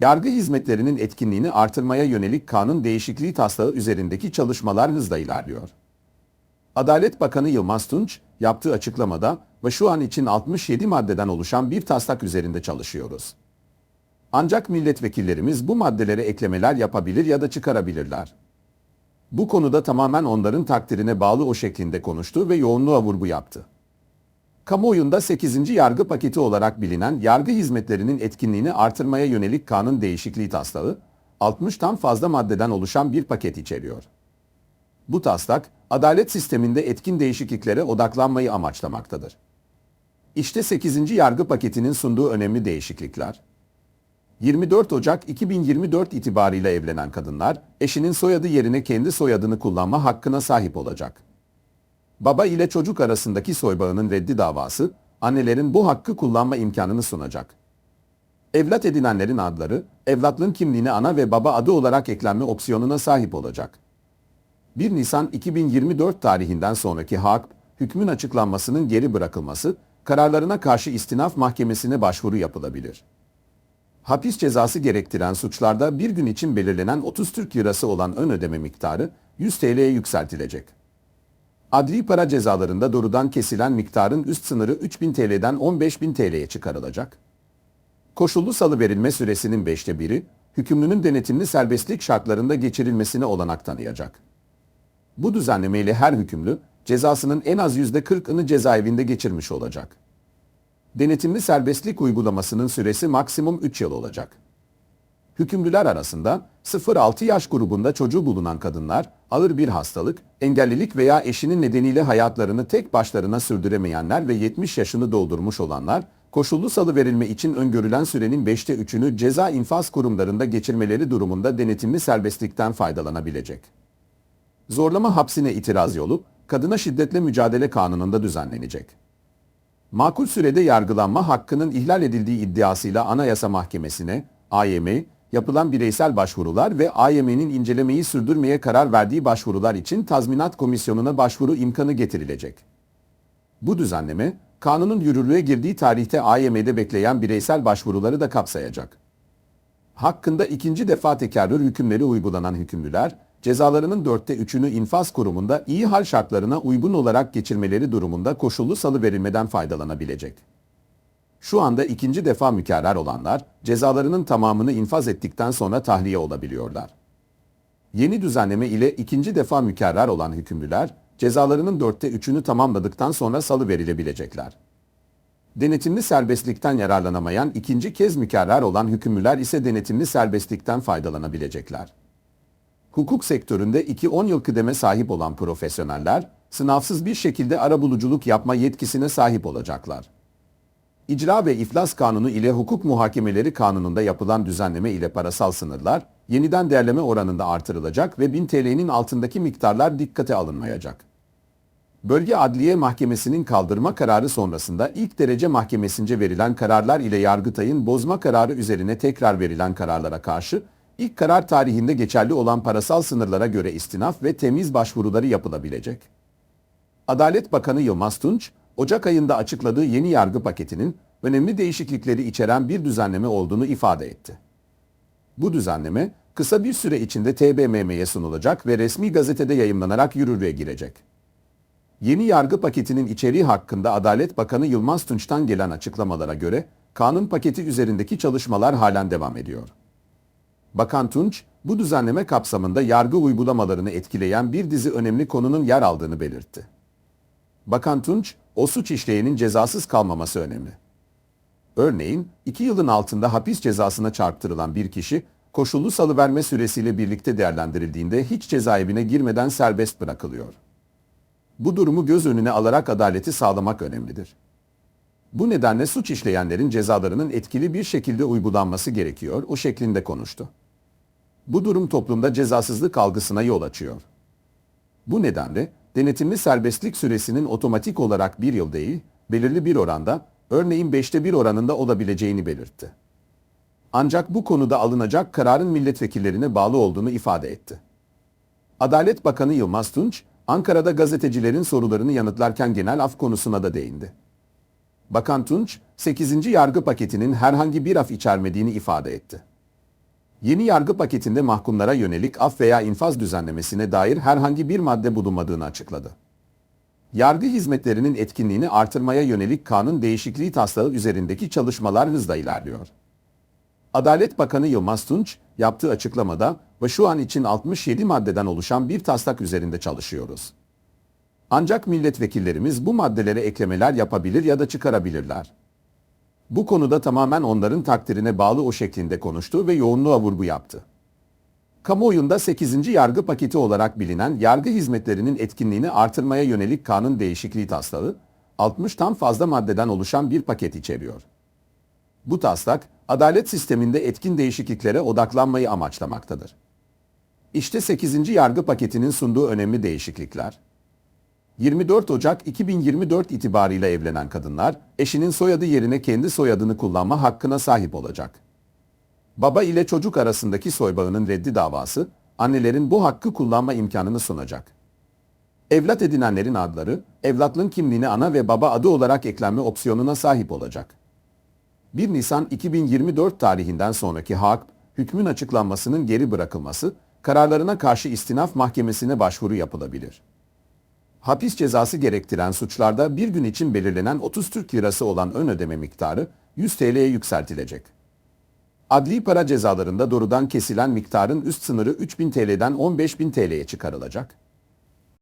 Yargı hizmetlerinin etkinliğini artırmaya yönelik kanun değişikliği taslağı üzerindeki çalışmalar hızla ilerliyor. Adalet Bakanı Yılmaz Tunç yaptığı açıklamada ve şu an için 67 maddeden oluşan bir taslak üzerinde çalışıyoruz. Ancak milletvekillerimiz bu maddelere eklemeler yapabilir ya da çıkarabilirler. Bu konuda tamamen onların takdirine bağlı o şeklinde konuştu ve yoğunluğa vurgu yaptı. Kamuoyunda 8. yargı paketi olarak bilinen yargı hizmetlerinin etkinliğini artırmaya yönelik kanun değişikliği taslağı, 60'tan fazla maddeden oluşan bir paket içeriyor. Bu taslak, adalet sisteminde etkin değişikliklere odaklanmayı amaçlamaktadır. İşte 8. yargı paketinin sunduğu önemli değişiklikler. 24 Ocak 2024 itibarıyla evlenen kadınlar, eşinin soyadı yerine kendi soyadını kullanma hakkına sahip olacak. Baba ile çocuk arasındaki soybağının reddi davası, annelerin bu hakkı kullanma imkanını sunacak. Evlat edinenlerin adları, evlatlığın kimliğine ana ve baba adı olarak eklenme opsiyonuna sahip olacak. 1 Nisan 2024 tarihinden sonraki hak, hükmün açıklanmasının geri bırakılması, kararlarına karşı istinaf mahkemesine başvuru yapılabilir. Hapis cezası gerektiren suçlarda bir gün için belirlenen 30 Türk Lirası olan ön ödeme miktarı 100 TL'ye yükseltilecek. Adli para cezalarında doğrudan kesilen miktarın üst sınırı 3000 TL'den 15000 TL'ye çıkarılacak. Koşullu salı verilme süresinin beşte biri, hükümlünün denetimli serbestlik şartlarında geçirilmesine olanak tanıyacak. Bu düzenlemeyle her hükümlü cezasının en az %40'ını cezaevinde geçirmiş olacak. Denetimli serbestlik uygulamasının süresi maksimum 3 yıl olacak. Hükümlüler arasında 0-6 yaş grubunda çocuğu bulunan kadınlar, ağır bir hastalık, engellilik veya eşinin nedeniyle hayatlarını tek başlarına sürdüremeyenler ve 70 yaşını doldurmuş olanlar, koşullu salı verilme için öngörülen sürenin 5'te 3'ünü ceza infaz kurumlarında geçirmeleri durumunda denetimli serbestlikten faydalanabilecek. Zorlama hapsine itiraz yolu, kadına şiddetle mücadele kanununda düzenlenecek. Makul sürede yargılanma hakkının ihlal edildiği iddiasıyla Anayasa Mahkemesi'ne, AYM, yapılan bireysel başvurular ve AYM'nin incelemeyi sürdürmeye karar verdiği başvurular için tazminat komisyonuna başvuru imkanı getirilecek. Bu düzenleme, kanunun yürürlüğe girdiği tarihte AYM'de bekleyen bireysel başvuruları da kapsayacak. Hakkında ikinci defa tekerrür hükümleri uygulanan hükümlüler, cezalarının dörtte üçünü infaz kurumunda iyi hal şartlarına uygun olarak geçirmeleri durumunda koşullu salı verilmeden faydalanabilecek. Şu anda ikinci defa mükerrer olanlar, cezalarının tamamını infaz ettikten sonra tahliye olabiliyorlar. Yeni düzenleme ile ikinci defa mükerrer olan hükümlüler, cezalarının dörtte üçünü tamamladıktan sonra salı verilebilecekler. Denetimli serbestlikten yararlanamayan ikinci kez mükerrer olan hükümlüler ise denetimli serbestlikten faydalanabilecekler. Hukuk sektöründe 2-10 yıl kıdeme sahip olan profesyoneller, sınavsız bir şekilde arabuluculuk yapma yetkisine sahip olacaklar. İcra ve İflas Kanunu ile Hukuk Muhakemeleri Kanunu'nda yapılan düzenleme ile parasal sınırlar, yeniden değerleme oranında artırılacak ve 1000 TL'nin altındaki miktarlar dikkate alınmayacak. Bölge Adliye Mahkemesi'nin kaldırma kararı sonrasında ilk derece mahkemesince verilen kararlar ile Yargıtay'ın bozma kararı üzerine tekrar verilen kararlara karşı ilk karar tarihinde geçerli olan parasal sınırlara göre istinaf ve temiz başvuruları yapılabilecek. Adalet Bakanı Yılmaz Tunç, Ocak ayında açıkladığı yeni yargı paketinin önemli değişiklikleri içeren bir düzenleme olduğunu ifade etti. Bu düzenleme kısa bir süre içinde TBMM'ye sunulacak ve resmi gazetede yayımlanarak yürürlüğe girecek. Yeni yargı paketinin içeriği hakkında Adalet Bakanı Yılmaz Tunç'tan gelen açıklamalara göre kanun paketi üzerindeki çalışmalar halen devam ediyor. Bakan Tunç, bu düzenleme kapsamında yargı uygulamalarını etkileyen bir dizi önemli konunun yer aldığını belirtti. Bakan Tunç, o suç işleyenin cezasız kalmaması önemli. Örneğin, iki yılın altında hapis cezasına çarptırılan bir kişi, koşullu salıverme süresiyle birlikte değerlendirildiğinde hiç cezaevine girmeden serbest bırakılıyor. Bu durumu göz önüne alarak adaleti sağlamak önemlidir. Bu nedenle suç işleyenlerin cezalarının etkili bir şekilde uygulanması gerekiyor, o şeklinde konuştu. Bu durum toplumda cezasızlık algısına yol açıyor. Bu nedenle denetimli serbestlik süresinin otomatik olarak bir yıl değil, belirli bir oranda, örneğin beşte bir oranında olabileceğini belirtti. Ancak bu konuda alınacak kararın milletvekillerine bağlı olduğunu ifade etti. Adalet Bakanı Yılmaz Tunç, Ankara'da gazetecilerin sorularını yanıtlarken genel af konusuna da değindi. Bakan Tunç, 8. yargı paketinin herhangi bir af içermediğini ifade etti. Yeni yargı paketinde mahkumlara yönelik af veya infaz düzenlemesine dair herhangi bir madde bulunmadığını açıkladı. Yargı hizmetlerinin etkinliğini artırmaya yönelik kanun değişikliği taslağı üzerindeki çalışmalar hızla ilerliyor. Adalet Bakanı Yılmaz Tunç yaptığı açıklamada ve şu an için 67 maddeden oluşan bir taslak üzerinde çalışıyoruz. Ancak milletvekillerimiz bu maddelere eklemeler yapabilir ya da çıkarabilirler. Bu konuda tamamen onların takdirine bağlı o şeklinde konuştu ve yoğunluğa vurgu yaptı. Kamuoyunda 8. yargı paketi olarak bilinen yargı hizmetlerinin etkinliğini artırmaya yönelik kanun değişikliği taslağı, 60'tan fazla maddeden oluşan bir paket içeriyor. Bu taslak, adalet sisteminde etkin değişikliklere odaklanmayı amaçlamaktadır. İşte 8. yargı paketinin sunduğu önemli değişiklikler. 24 Ocak 2024 itibarıyla evlenen kadınlar, eşinin soyadı yerine kendi soyadını kullanma hakkına sahip olacak. Baba ile çocuk arasındaki soybağının reddi davası, annelerin bu hakkı kullanma imkanını sunacak. Evlat edinenlerin adları, evlatlığın kimliğine ana ve baba adı olarak eklenme opsiyonuna sahip olacak. 1 Nisan 2024 tarihinden sonraki hak, hükmün açıklanmasının geri bırakılması, kararlarına karşı istinaf mahkemesine başvuru yapılabilir. Hapis cezası gerektiren suçlarda bir gün için belirlenen 30 Türk Lirası olan ön ödeme miktarı 100 TL'ye yükseltilecek. Adli para cezalarında doğrudan kesilen miktarın üst sınırı 3000 TL'den 15000 TL'ye çıkarılacak.